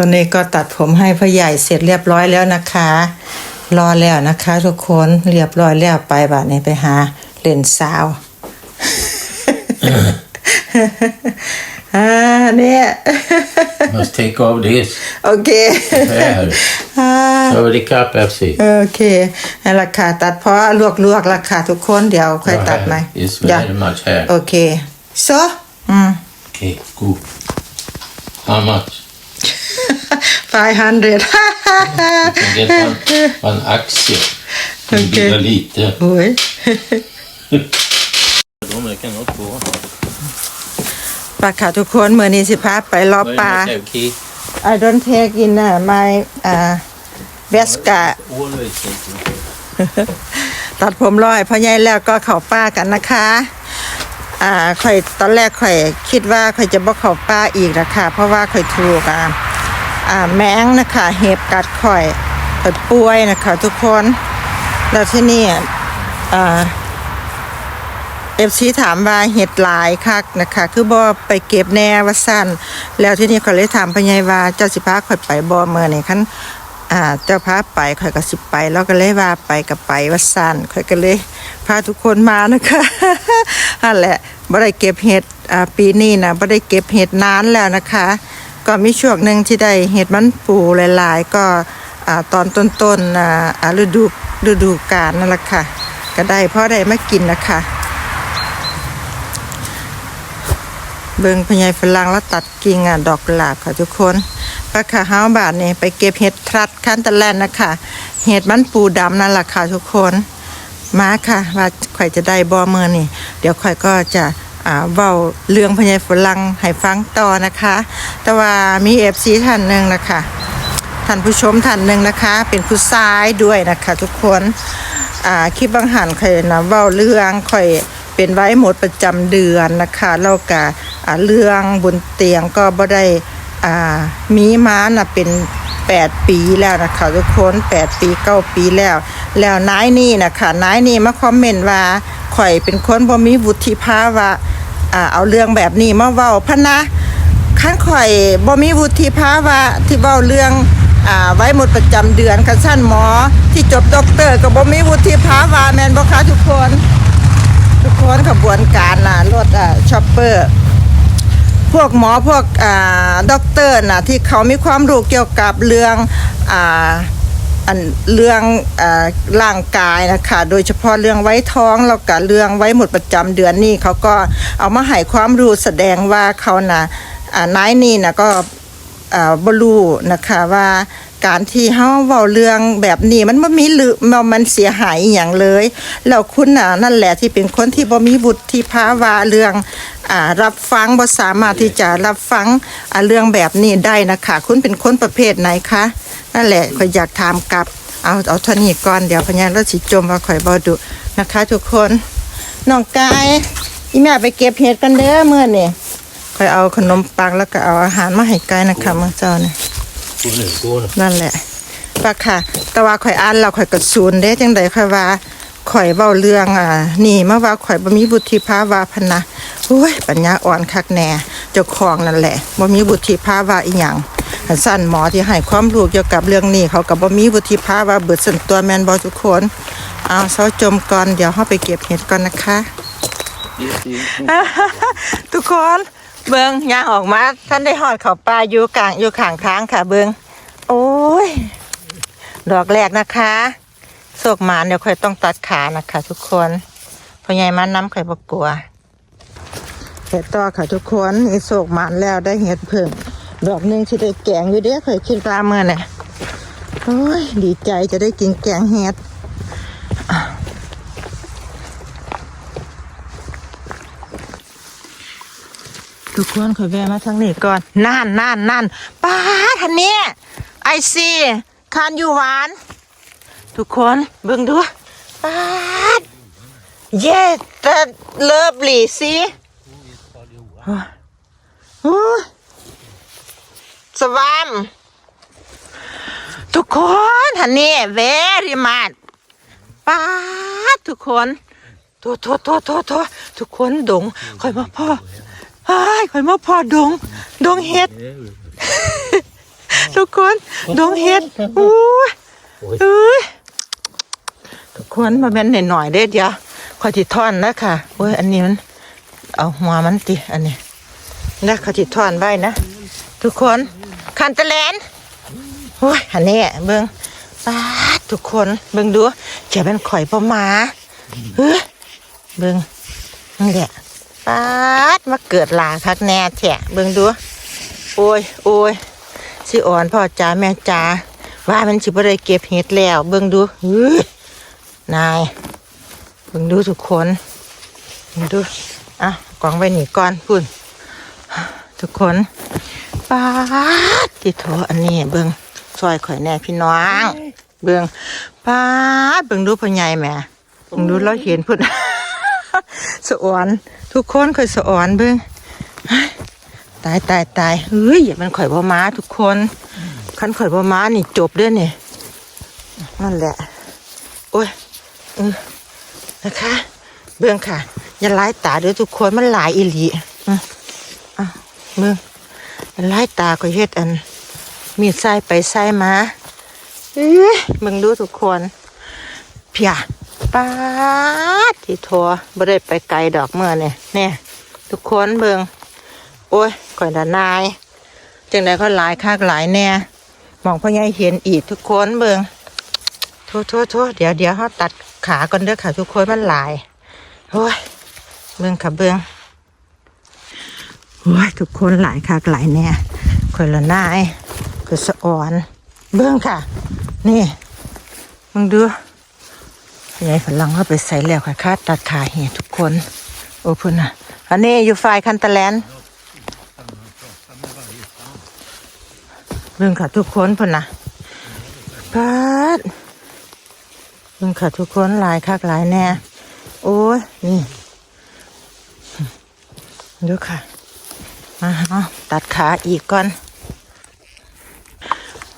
ตอนนี้ก็ตัดผมให้พ่อใหญ่เสร็จเรียบร้อยแล้วนะคะ รอแล้วนะคะ ทุกคนเรียบร้อยแล้วไปบ้านนี้ไปหาเล่นสาวอ่าเนี่ย Must take of this. โอเค Här. อ่า Sorry, cup Pepsi. โอเคนั่นราคาตัดเพราะลวกลวกๆราคาทุกคนเดี๋ยวค่อยตัดไหม It's อย่า very much hair. โอเค so อืม Okay, good. How much? 500 You can get one, one aktie. Kan Okej. bygga lite. โอ้ย De kan något på. ปลาค่ะทุกคนเมื่อนี้สิพาไปรอบปลา key? I don't take in uh, my uh, Vesca Always take ตัดผมร้อยพ่อใหญ่แล้วก็เข้าป้ากันนะคะ อ่าข่อยตอนแรกข่อยคิดว่าข่อยจะบ่เข้าป้าอีกนะคะเพราะว่าข่อยถูกอ่าอ่า แมงนะคะเห็บกัดข่อยข่อยป่วยนะคะทุกคน แล้วที่นี่เอฟซีถามว่าเห็ดหลายคักนะคะ คือบ่ไปเก็บแน่ว่าสั้น แล้วที่นี่ข่อยเลยถามพ่อใหญ่ว่าเจ้าสิพาข่อยไปบ่เมื่อนี่คันอ่าเจ้าพาไปข่อยก็สิไป แล้วก็เลยว่าไปกับไปว่าสั้นข่อยก็เลยพาทุกคนมานะคะนั่นแหละบ่ได้เก็บเห็ดอ่าปีนี้นะบ่ได้เก็บเห็ดนานแล้วนะคะ ก็มีช่วงหนึ่งที่ได้เห็ดมันปูหลายๆ ก็ตอนต้นๆฤดูฤดูกาลนั่นแหละค่ะ ก็ได้เพราะได้มากินนะคะเบิ่งพญายฝรั่งแล้วตัดกิ่งอะดอกหลาบค่ะทุกคนปลาขาห้าบาทนี่ไปเก็บเห็ดทรัดคันตะแลนนะคะเห็ดมันปูดำนั่นแหละค่ะทุกคน มาค่ะว่าข่อยจะได้บ่เมื่อนี่ เดี๋ยวข่อยก็จะ เว้าเรื่องพญายฝรั่งให้ฟังต่อนะคะ แต่ว่ามีเอฟซีท่านหนึ่งนะคะท่านผู้ชมท่านหนึ่งนะคะ เป็นผู้ชายด้วยนะคะทุกคนอ่าคลิปบางหันค่อยนะเว้าเรื่องค่อยเป็นไว้หมดประจำเดือนนะคะแล้วก็อ่าเรื่องบนเตียงก็บ่ได้อ่ามีมาน่ะเป็น 8 ปีแล้วนะคะทุกคน8ปี9ปีแล้ว แล้วนายนี่นะคะนายนี่มาคอมเมนต์ว่าข่อยเป็นคนบ่มีวุฒิภาวะ อ่าเอาเรื่องแบบนี้มาเว้าพะนะขั้นข่อยบ่มีวุฒิภาวะที่เว้าเรื่องอ่าไว้หมดประจำเดือนคันสั้นหมอ ที่จบด็อกเตอร์ก็บ่มีวุฒิภาวะแม่นบ่คะทุกคน ทุกคนขบวนการน่ะรถอ่าช็อปเปอร์พวกหมอพวกอ่าด็อกเตอร์น่ะที่เขามีความรู้เกี่ยวกับเรื่องอ่า อันเรื่องอ่าร่างกายนะคะ โดยเฉพาะเรื่องไว้ท้องแล้วก็เรื่องไว้หมดประจำเดือนนี่เขาก็เอามาให้ความรู้แสดงว่าเขาน่ะอ่านายนี่นะก็อ่าบรูนะคะว่าการที่เฮาเว้าเรื่องแบบนี้มันบ่มีหรือมันมันเสียหายอหย่างเลยแล้วคุณน่ะนั่นแหละที่เป็นคนที่บ่มีวุฒิภาวะเรื่องอ่ารับฟังบ่สามารถที่จะรับฟังอ่าเรื่องแบบนี้ได้นะคะ คุณเป็นคนประเภทไหนคะ นั่นแหละข่อยอยากถามกลับ เอาเอาเท่านี้ก่อนเดี๋ยวพญานเราสิจมว่าข่อยบ่ดุนะคะ ทุกคนน้องกายอีแม่ไปเก็บเห็ดกันเด้อมื้อนี่ข่อยเอาขนมปังแล้วก็เอาอาหารมาให้กายนะคะมื้อเจ้านี่ Gå nu, gå nu. นั่นแหละปะค่ะ แต่ว่าข่อยอ่านแล้วข่อยก็สูนเด้จังใดข่อยว่าข่อยเว้าเรื่องอ่านี่มาว่าข่อยบ่มีบุธิภาวะพันนะโอ้ยปัญญาอ่อนคักแน่เจ้าของนั่นแหละบ่มีบุธิภาวะอีหยัง หันสั้นหมอที่ให้ความรู้เกี่ยวกับเรื่องนี้ เขาก็บ่มีบุธิภาวะเบิดส่วนตัวแมนบ่ทุกคนเอาเซาจมก่อนเดี๋ยวเฮาไปเก็บเห็ดก่อนนะคะ ทุกคนเบิงยางออกมาท่านได้หอดเขาปลาอยู่กลางอยู่ข้างทางค่ะเบิงโอ้ยดอกแรกนะคะโศกหมานเดี๋ยวค่อยต้องตัดขานะคะ ทุกคนพอใหญ่มันน้ำค่อยบกลัวเห็ดต่อค่ะทุกคนนี่โศกหมานแล้วได้เห็ดเพิ่ม ดอกหนึ่งที่ได้แกงอยู่เด้อค่อยคิดปลาเมื่อน่ะโอ้ยดีใจจะได้กินแกงเห็ดทุกคนขอแวะมาทางนี้ก่อนนั่นนั่นนั่นป้าทันเนี้ยไอซีคานอยู่หวาน ทุกคนเบิ่งดูป้าดเย่แต่เลิฟหลีสิโอ้ย สวามทุกคนทันนี้เวรีมาดป้าทุกคนทษโทษโทษโทษโทษทุกคนดงคอยมาพ่อไอ้ยข่อยมาพอดง ดงเฮ็ด ทุกคนดงเห็ดอู้ยโอ้ยเอ้ยทุกคนมาเป็นหน่อยๆเด้อเดียวขอจิดท่อนนะค่ะโอ้ยอันนี้มัน เอาหัวมันติอันนี้นะขอจิดท่อนไว้นะทุกคน คันตะแลนโอ้ยอันนี้เบิ่งป้าดทุกคนเบิ่งดูจะเป็นข่อยปลาหมาเฮ้ยเบิ่งนี่แหละป้าดมาเกิดหลาคักแน่แท้เบิ่งดู โอ้ยโอ้ยสิอ่อนพ่อจ๋าแม่จ๋าว่ามันสิบ่ได้เก็บเห็ดแล้ว เบิ่งดูเฮ้ยนายเบิ่งดูทุกคนเบิ่งดูอะกองไว้นี่ก่อนพุ่นทุกคน ปาดที่โถอันนี้เบิ่งซอยข่อยแน่พี่น้อง เบิ่งปาดเบิ่งดูพ่อใหญ่แหม่เบิ่งดูเราเห็นพุ่นสะอ่อน ทุกคนเคยสะอ่อนเบิ่งตายตายตายเฮ้ยอย่ามันข่อยบ่ม้าทุกคนคันข่อยบ่ม้านี่จบเด้อนี่นั่นแหละ โอ้ยเออนะคะ เบื้องค่ะ อย่าไล่ตาเด้อทุกคนมันหลายอีหลีอะเบื้อง อย่าไล่ตาก็เฮ็ดอัน มีดใส่ไปใส่มาเอ้ยมึงดูทุกคนเพียป้าดที่ทัวบ่ได้ไปไกลดอกเมื่อเนี่ยเนี่ยทุกคนเบิงโอ้ยก่อยละนายจังใดก็หลายคักหลายแน่มองพ่อใหญ่เห็นอีกทุกคนเบิงโทษโทษโทษเดี๋ยวเดี๋ยวเขาตัดขาก่อนเด้อค่ะทุกคนมันหลายโอ้ยเบิงค่ะเบิง โอ้ยทุกคนหลายคักหลายแน่ก่อยละนายก็สะอ่อน เบิงค่ะ นี่มึงดูพ่อใหญ่ฝรั่งเขาไปใส่แล้วค่ะคาตัดขาเหียทุกคน โอ้พุ่นน่ะ อันนี้อยู่ฝ่ายคันตะแลนเบิ่งค่ะทุกคนพุ่นนะปัดเบิ่งค่ะทุกคนหลายคักหลายแน่โอ้ยนี่ดูค่ะ มาเอาตัดขาอีกก่อน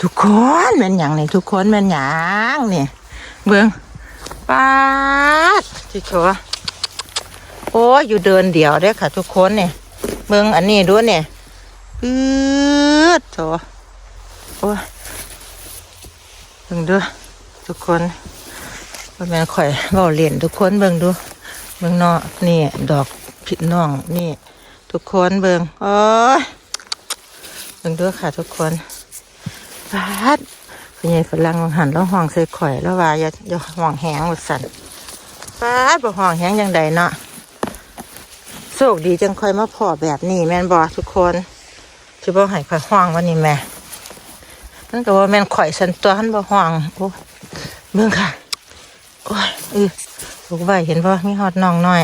ทุกคนแม่นหยังนี่ทุกคนแม่นหยังนี่เบิ่งปัดที่ชัวโอ้ยอยู่เดินเดียวเด้ค่ะ ทุกคนเนี่ยเมืองอันนี้ด้วยเนี่ยปื๊ดโถโอ้ยเบิ่งดูทุกคนว่าแม่ข่อยเบาเล่นทุกคนเบิ่งดูเบิ่งนาะนี่ ดอกผิดน้องนี่ ทุกคนเบิงโอ้ยเบิงดูค่ะทุกคนฟาดคุณยายฝรั่งหันแล้วห้องใส่ข่อยแล้วว่าอย่าอย่าห้องแหงว่าสั่นฟาดบ่ห้องแหงยังใดเนาะโชคดีจังค่อยมาพอแบบนี้แม่นบอทุกคนที่บ่ให้ข่อยห้องวันนี้แม่นั่นก็ว่าแม่นข่อยสันตัวหันบ่ห้องโอ้เบิ่งค่ะโอ้ยเออลูกใบเห็นบ่มีฮอดน้องน้อย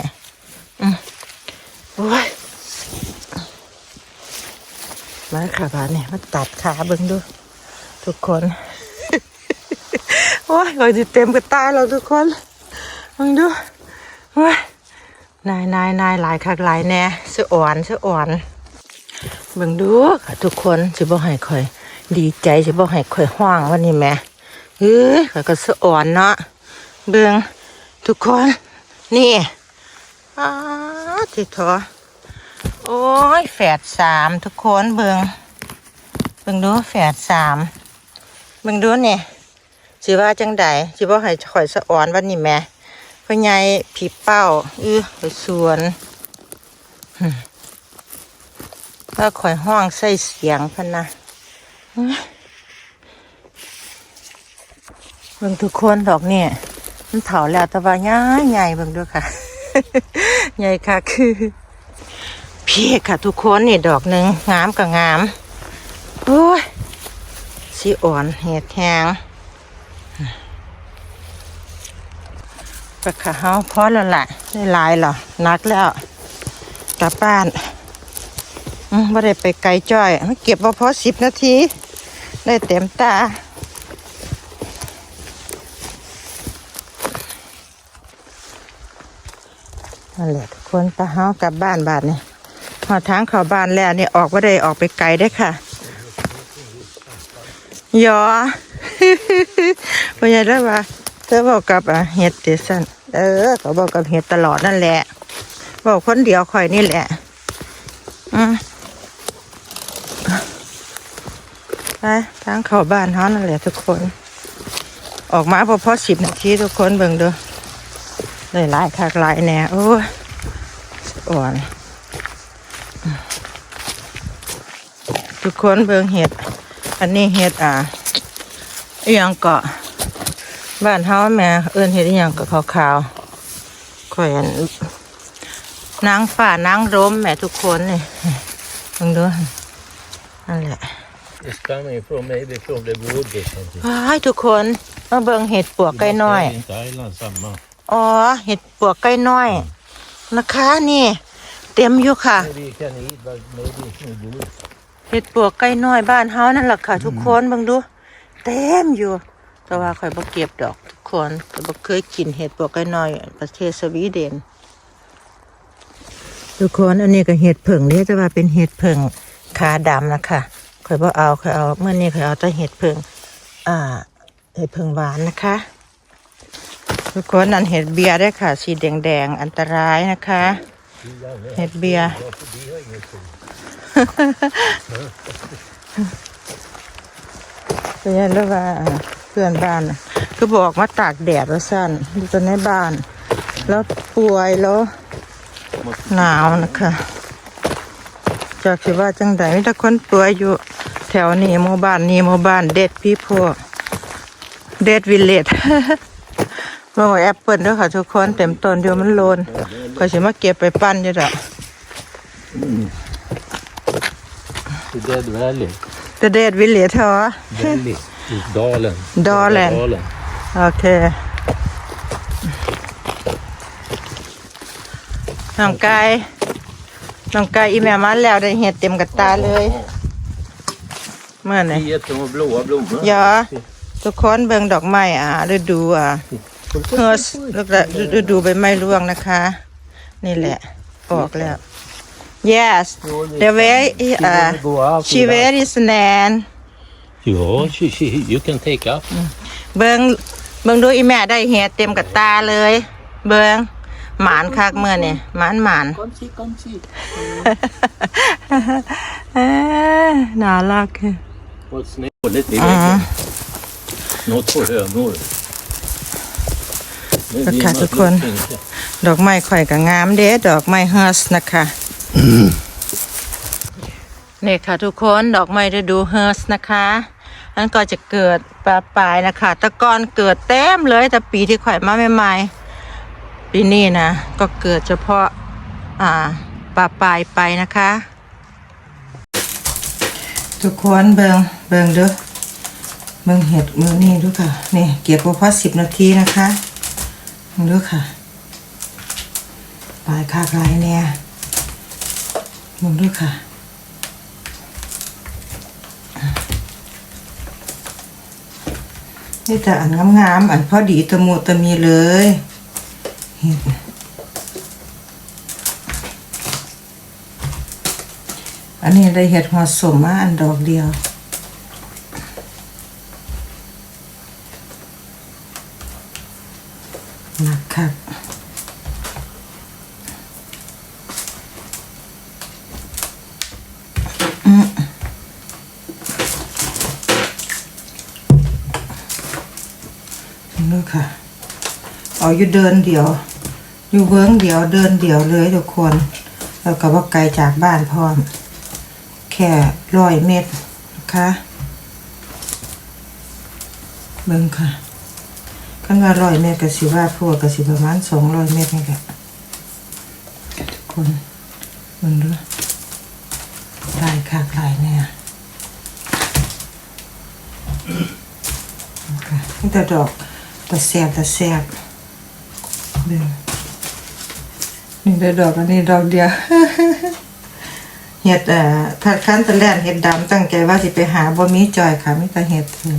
อืมโอ้ย มาค่ะบาดเนี่ยมาตัดขาเบิ่งดู ทุกคน โอ้ยข่อยสิเต็มกระตายแล้วทุกคนเบิ่งดูโอ้ยนายนายนายหลายคักหลายแน่สะอ่อนสะอ่อนเบิ่งดูค่ะทุกคนสิบ่ให้ข่อย ดีใจสิบ่ให้ข่อยห้องวันนี้แม่เฮ้ยข่อยก็สะอ่อนเนาะเบิ่งทุกคน นี่อ้าติทอ โอ้ยแฝดสามทุกคนเบิงเบิงดูแฝดสามเบิงดูเนี่ยสิว่าจังใดสิบ่ให้ข่อยสะอ่อนวันนี้แม่พ่อใหญ่ผีเป้าอื้อไปสวนหึว่าข่อยห้องใส่เสียงพันนะอื้อเบิ่งทุกคนดอกเนี่ยมันเถาแล้วแต่ว่าใหญ่ใหญ่เบิ่งด้วยค่ะ ใหญ่ค่ะคือ พี่ค่ะทุกคนนี่ดอกหนึ่งงามกับงามโอ้ยสีอ่อนเห็ดแหงปลาขาวพอแล้วแหละได้ลายแล้วนักแล้วกลับบ้านไม่ได้ไปไกลจ้อยเก็บมาพอสิบนาที ได้เต็มตานั่นแหละทุกคนปลาเฮากลับบ้านบ้านนี่ หอทางเข้าบ้านแล้วนี่ออกว่าได้ออกไปไกลได้อค่ะยอพยายได้ว่าเธอบอกกับอะเห็ดเดซันเออเขาบอกกับเห็ดตลอดนั่นแหละบอกคนเดียวคอยนี่แหละอืมไปทางเข้าบ้านเฮานั่นแหละทุกคน ออกมาพอพอสิบนาทีทุกคนเบิ่งเด้อได้หลายคักหลายแหน่โอ้ยอ่อน ทุกคนเบิ่งเห็ด อันนี้เห็ดอ่าอีหยังเกาะบ้านเฮาแม่เอิ้นเห็ดอีหยังเกาะขาวๆข่อยอันนางฝ่านางร่มแม่ทุกคนนี่เบิ่งดูนั่นแหละ It's coming from maybe from the wood or something. ว้ายทุกคนมาเบิ่งเห็ดปวกไก่น้อย Det är inte Island samma. อ๋อ เห็ดปวกไก่น้อย นะคะนี่ เต็มอยู่ค่ะ Maybe you can eat, but maybe it's no good. เห็ดปวกไก่น้อยบ้านเฮานั่นแหละค่ะ ทุกคนเบิ่งดู เต็มอยู่ แต่ว่าข่อยบ่เก็บดอกทุกคนข่อยบ่เคยกินเห็ดปวกไก่น้อยประเทศสวีเดน ทุกคนอันนี้ก็เห็ดเผิงเรียกแต่ว่าเป็นเห็ดเผิงขาดำนะคะข่อยบ่เอาข่อยเอาเมื่อนี้ข่อยเอาแต่เห็ดเผิงอ่าเห็ดเผิงหวานนะคะทุกคนนั่นเห็ดเบียร์ได้อค่ะ สีแดงๆอันตรายนะคะ เห็ดเบียร์ เป็นยังไงว่าอ่าเพื่อนบ้านก็บอกมาตากแดดว่าสั้นอยู่ตอนในบ้าน แล้วป่วยแล้วหนาวนะคะ จากสิว่าจังใดมีแต่คนป่วยอยู่แถวนี้หมู่บ้านนี้หมู่บ้านเด็ดพี่พวกเด็ดวิลเลจเมื่อแอปเปิลด้วยค่ะ ทุกคนเต็มต้นอยู่มันโลนก็สิมาเก็บไปปั้นอยู่ดอก The Dead Valley. แต่เด็ดวิลเลจเหรอ Valley. It's Dalen. Dalen. Dalen. โอเคน้องไก่น้องไก่อีแม่มาแล้วได้เห็ดเต็มกระตาเลยเมื่อไหร่ Get de blåa blommorna. ยาทุกคนเบิ่งดอกไม้อ่าฤดูอ่าเฮือสฤดูใบไม้ร่วงนะคะ นี่แหละ ออกแล้ว yes the way uh, Go out she without- very snan Ja, she, she, you can take up. เบิงเบิงดูอีแม่ได้เห็ดเต็มกับตาเลย เบิงหมานคักเมื่อนี่หมานหมาน Kom see, kom see. เอ้ยน่ารัก What's next? Lite i väggen. Något på hönor. Men Vad vi kallar måste kon? tänka. ดอกไม้ข่อยก็งามเด้ดอกไม้เฮิร์สนะคะ นี่ค่ะทุกคนดอกไม้ฤดูเฮิร์สนะคะนั่นก็จะเกิดปลาปลายนะคะตะกอนเกิดเต็มเลยแต่ปีที่ข่อยมาใหม่ๆปีนี้นะก็เกิดเฉพาะอ่าปลาปลายไปนะคะ ทุกคนเบิงเบิงเด้อเบิงเห็ดมือนี่ดูค่ะนี่เก็บพอสิบนาทีนะคะดูค่ะปลายคากลายเนี่ย มองดูค่ะนี่แต่อันงามๆอันพอดีตะมูตะมีเลยอันนี้ได้เห็ดหัวสมมาอันดอกเดียวนักคักนี่ ค่ะ เอาอยู่เดินเดียว อยู่เวิ้งเดียวเดินเดียวเลยทุกคน แล้วก็ว่าไกลจากบ้านพร้อม แค่ร้อยเมตรนะคะเบิ่งค่ะคันว่าร้อยเมตรก็สิว่าพวกก็สิประมาณสองร้อยเมตรนี่แหละทุกคนเบิ่งดูลายคากลายเนี่ยค่ะนี่แต่ดอก แต่แสบแต่แสบเดี๋ยวนี่แต่ดอกอันนี้ดอกเดียวเห็ดเอ่อถ้าขั้นตะแรกเห็ดดำตั้งใจว่าสิไปหาบ่มีจอยค่ะมีแต่เห็ดเพิ่ง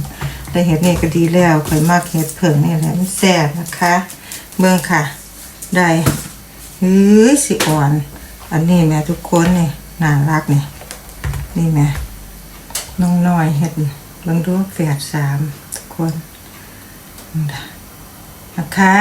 แต่เห็ดนี่ก็ดีแล้วข่อยมากเห็ดเพิ่งนี่แหละมันแสบนะคะเบิ่งค่ะ ได้เฮ้ยสิอ่อน อันนี้แม่ทุกคนนี่น่ารักนี่นี่แม่น้องน้อยเห็ดเบิ่งดูแฝดสามทุกคน นะคะ